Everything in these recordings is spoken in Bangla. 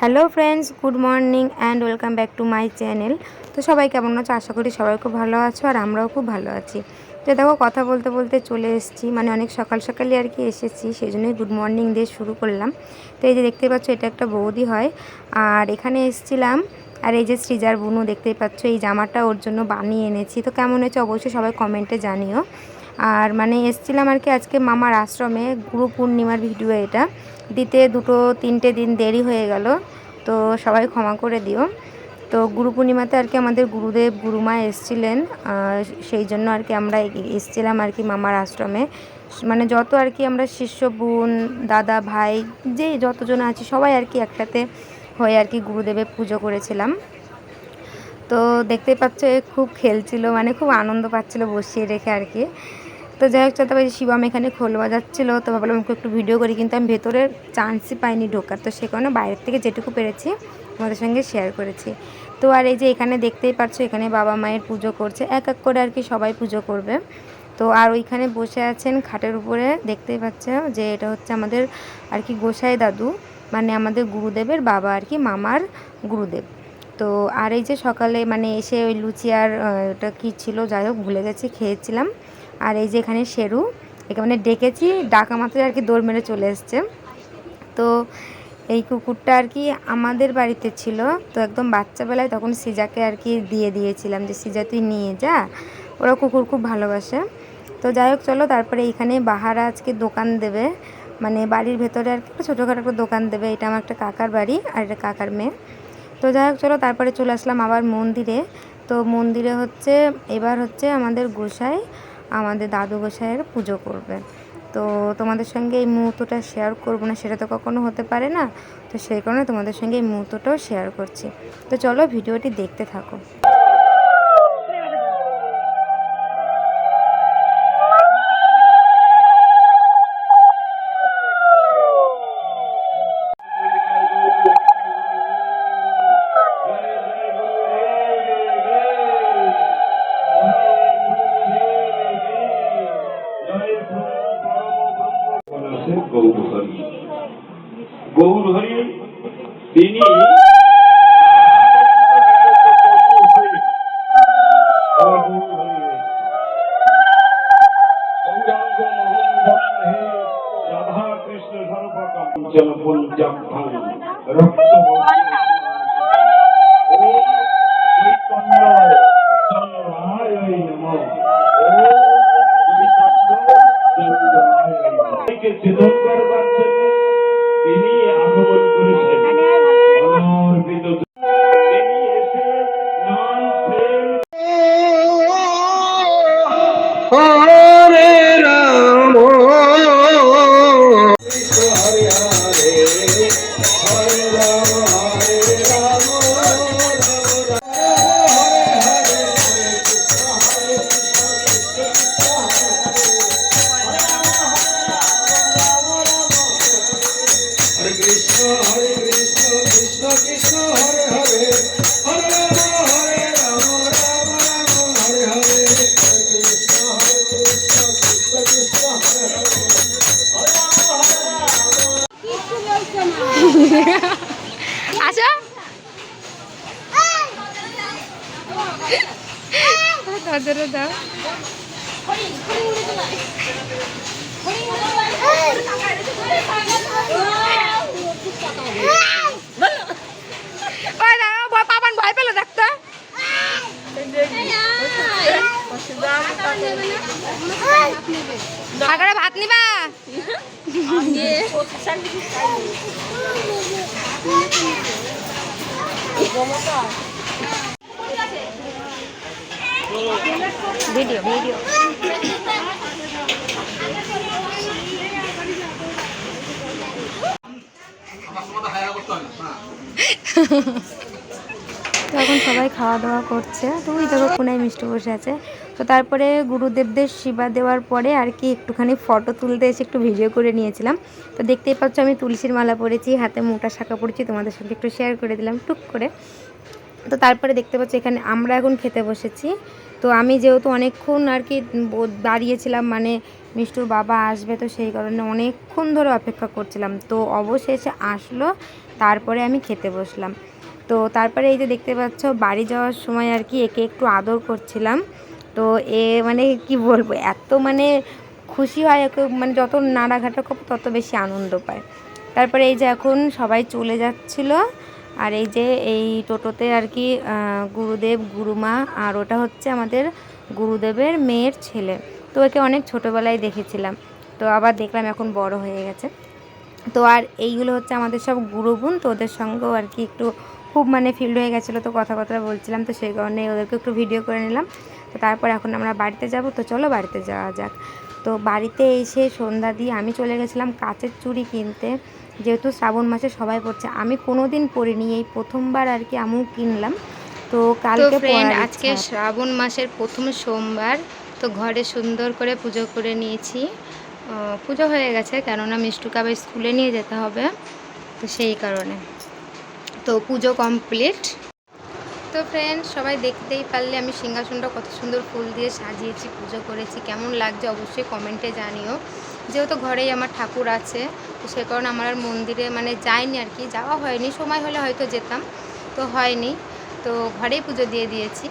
Hello friends, good morning and welcome back to my channel. তো সবাই কেমন আছো? আশা করি সবাই খুব ভালো আছো আর আমরাও খুব ভালো আছি। তো দেখো, কথা বলতে বলতে চলে এসেছি। মানে অনেক সকাল সকালই আর কি এসেছি, সেই জন্যই গুড মর্নিং দিয়ে শুরু করলাম। তো এই যে দেখতে পাচ্ছ, এটা একটা বৌদি হয়। আর এখানে এসেছিলাম, আর এই যে সৃজার বুনু দেখতেই পাচ্ছ, এই জামাটা ওর জন্য বানিয়ে এনেছি। তো কেমন হয়েছে অবশ্যই সবাই কমেন্টে জানিও। আর মানে এসছিলাম আর কি আজকে মামার আশ্রমে, গুরু পূর্ণিমার ভিডিও এটা। দিতে দুটো, তিনটে দিন দেরি হয়ে গেল, তো সবাই ক্ষমা করে দিও। তো গুরু পূর্ণিমাতে আর কি আমাদের গুরুদেব, গুরুমা এসছিলেন সেই জন্য আর কি আমরা এসছিলাম আর কি মামার আশ্রমে। মানে যত আর কি আমরা শিষ্য, বোন, দাদা, ভাই, যে যতজন আছি, সবাই আর কি একসাথে হয়ে আর কি গুরুদেবের পুজো করেছিলাম। তো দেখতে পাচ্ছ খুব খেলছিল মানে খুব আনন্দ পাচ্ছিল বসিয়ে রেখে আর কি। তো যাই হোক তারপরে শিবাম এখানে খোল বাজাচ্ছিল। তো ভাবলাম ওকে একটু ভিডিও করি, কিন্তু আমি ভেতরে চান্সই পাইনি ঢোকার। তো সে কারণে বাইরের থেকে যেটুকু পেরেছি, তোমাদের সঙ্গে শেয়ার করেছি। তো আর এই যে এখানে দেখতেই পাচ্ছ এখানে বাবা মায়ের পুজো করছে। এক এক করে আর কি সবাই পুজো করবে। তো আর ওইখানে বসে আছেন খাটের উপরে, দেখতেই পাচ্ছ যে এটা হচ্ছে আমাদের আর কি গোসাই দাদু মানে আমাদের গুরুদেবের বাবা আর কি মামার গুরুদেব। তো আর এই যে সকালে মানে এসে ওই লুচি আর ওটা কী ছিল, যাই হোক ভুলে গেছি, খেয়েছিলাম। আর এই যে এখানে শেরু, একে মানে ডেকেছি, ডাকা মাত্রই আর কি দৌড় মেরে চলে এসছে। তো এই কুকুরটা আর কি আমাদের বাড়িতে ছিল, তো একদম বাচ্চাবেলায় তখন সিজাকে আর কি দিয়ে দিয়েছিলাম যে, সিজা, তুই নিয়ে যা। ওরা কুকুর খুব ভালোবাসে। তো যাই হোক, চলো তারপরে এইখানে বাহারা আজকে দোকান দেবে। মানে বাড়ির ভেতরে আর কি একটা ছোটোখাটো একটা দোকান দেবে। এটা আমার একটা কাকার বাড়ি আর এটা কাকার মেয়ে। তো যাই হোক, চলো তারপরে চলে আসলাম আবার মন্দিরে। তো মন্দিরে হচ্ছে, এবার হচ্ছে আমাদের গোসাই আমাদের দাদু গোসাইয়ের পুজো করবে। তো তোমাদের সঙ্গে এই মুহূর্তটা শেয়ার করব না, সেটা তো কখনো হতে পারে না। তো সেই কারণে তোমাদের সঙ্গে এই মুহূর্তটাও শেয়ার করছি। তো চলো ভিডিওটি দেখতে থাকো। আছেন গৌরহরি। গৌরহরি গৌর হরি তিনি রাধা কৃষ্ণ সর্বকম রক্ত চন্দ্রায় চেতন করবার জন্য তিনি আগমন করেছেন। ধরে দাও। পাপান ভয় পেল দেখতো। আগরে ভাত নিবা? ভিডিও ভিডিও তো এখন সবাই খাওয়া দাওয়া করছে। তো ওই দেখো কোনায় মিষ্টি বসে আছে। তো তারপরে গুরুদেবদের সেবা দেওয়ার পরে আর কি একটুখানি ফটো তুলতে এসে একটু ভিডিও করে নিয়েছিলাম। তো দেখতেই পাচ্ছ আমি তুলসীর মালা পরেছি, হাতে মোটা শাখা পরেছি, তোমাদের সঙ্গে একটু শেয়ার করে দিলাম টুক করে। তো তারপরে দেখতে পাচ্ছ এখানে আমরা এখন খেতে বসেছি। তো আমি যেহেতু অনেকক্ষণ আর কি দাঁড়িয়েছিলাম মানে মিষ্টুর বাবা আসবে তো সেই কারণে অনেকক্ষণ ধরে অপেক্ষা করছিলাম। তো অবশেষে আসলো, তারপরে আমি খেতে বসলাম। তো তারপরে এই যে দেখতে পাচ্ছ, বাড়ি যাওয়ার সময় আর কি একে একটু আদর করছিলাম। তো এ মানে কি বলব, এত মানে খুশি হয়, একে মানে যত নাড়াঘাটা করব তত বেশি আনন্দ পায়। তারপরে এই যে এখন সবাই চলে যাচ্ছিল আর এই যে এই টোটোতে আর কি গুরুদেব, গুরুমা, আর ওটা হচ্ছে আমাদের গুরুদেবের মেয়ের ছেলে। তো ওকে অনেক ছোটোবেলায় দেখেছিলাম। তো আবার দেখলাম এখন বড় হয়ে গেছে। তো আর এইগুলো হচ্ছে আমাদের সব গুরুগুণ, তো ওদের সঙ্গেও আর কি একটু খুব মানে ফিল্ড হয়ে গেছিল তো কথাবার্তা বলছিলাম। তো সেই কারণে ওদেরকে একটু ভিডিও করে নিলাম। তো তারপর এখন আমরা বাড়িতে যাব। তো চলো বাড়িতে যাওয়া যাক। তো বাড়িতে এসে সন্ধ্যা দিয়ে আমি চলে গেছিলাম কাচের চুড়ি কিনতে। যেহেতু শ্রাবণ মাসে সবাই পড়ছে আমি কোনো দিন পরিনি এই প্রথমবার আর কি আমিও কিনলাম। তো কালকে ফ্রেন্ড আজকে শ্রাবণ মাসের প্রথম সোমবার তো ঘরে সুন্দর করে পুজো করে নিয়েছি। পুজো হয়ে গেছে কেননা মিষ্টুকে আবার স্কুলে নিয়ে যেতে হবে তো সেই কারণে। তো পুজো কমপ্লিট তো ফ্রেন্ড সবাই দেখতেই পারলে আমি সিংহাসনটা কত সুন্দর ফুল দিয়ে সাজিয়েছি পুজো করেছি কেমন লাগছে অবশ্যই কমেন্টে জানিও। যেহেতু ঘরেই আমার ঠাকুর আছে, তো সে কারণে আমার আর মন্দিরে মানে যাইনি আর কি, যাওয়া হয়নি। সময় হলে হয়তো যেতাম, তো হয়নি। তো ঘরেই পুজো দিয়ে দিয়েছি।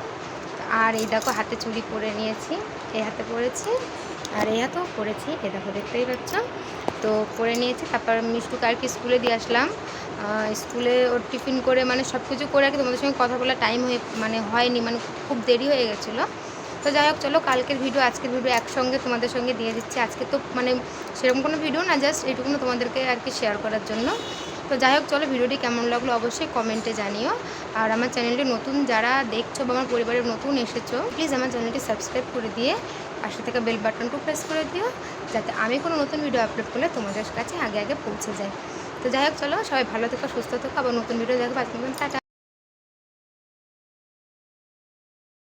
আর এই দেখো হাতে চুড়ি পরে নিয়েছি, এই হাতে পরেছি, আর এই হাতেও পরেছি এ দেখো দেখতেই পাচ্ছ। তো পরে নিয়েছি, তারপর মিষ্টুকে আর কি স্কুলে দিয়ে আসলাম। স্কুলে ওর টিফিন করে মানে সব কিছু করে আর কি তোমাদের সঙ্গে কথা বলার টাইম হয়ে মানে হয়নি মানে খুব দেরি হয়ে গেছিল। তো যাই হোক, চলো কালকের ভিডিও আজকের ভিডিও একসঙ্গে তোমাদের সঙ্গে দিয়ে দিচ্ছি। আজকে তো মানে সেরকম কোনো ভিডিও না জাস্ট এইটুকুনো তোমাদেরকে আর কি শেয়ার করার জন্য। তো যাই হোক, চলো ভিডিওটি কেমন লাগল অবশ্যই কমেন্টে জানিও। আর আমার চ্যানেলটি নতুন যারা দেখছ বা আমার পরিবারের নতুন এসেছ প্লিজ আমার চ্যানেলটি সাবস্ক্রাইব করে দিয়ে পাশে থেকে বেল বাটনটা প্রেস করে দিও, যাতে আমি কোনো নতুন ভিডিও আপলোড করলে তোমাদের কাছে আগে আগে পৌঁছে যায়। তো যাই হোক, চলো সবাই ভালো থেকো, সুস্থ থেকো, আবার নতুন ভিডিও দেখো আজকে টাটা।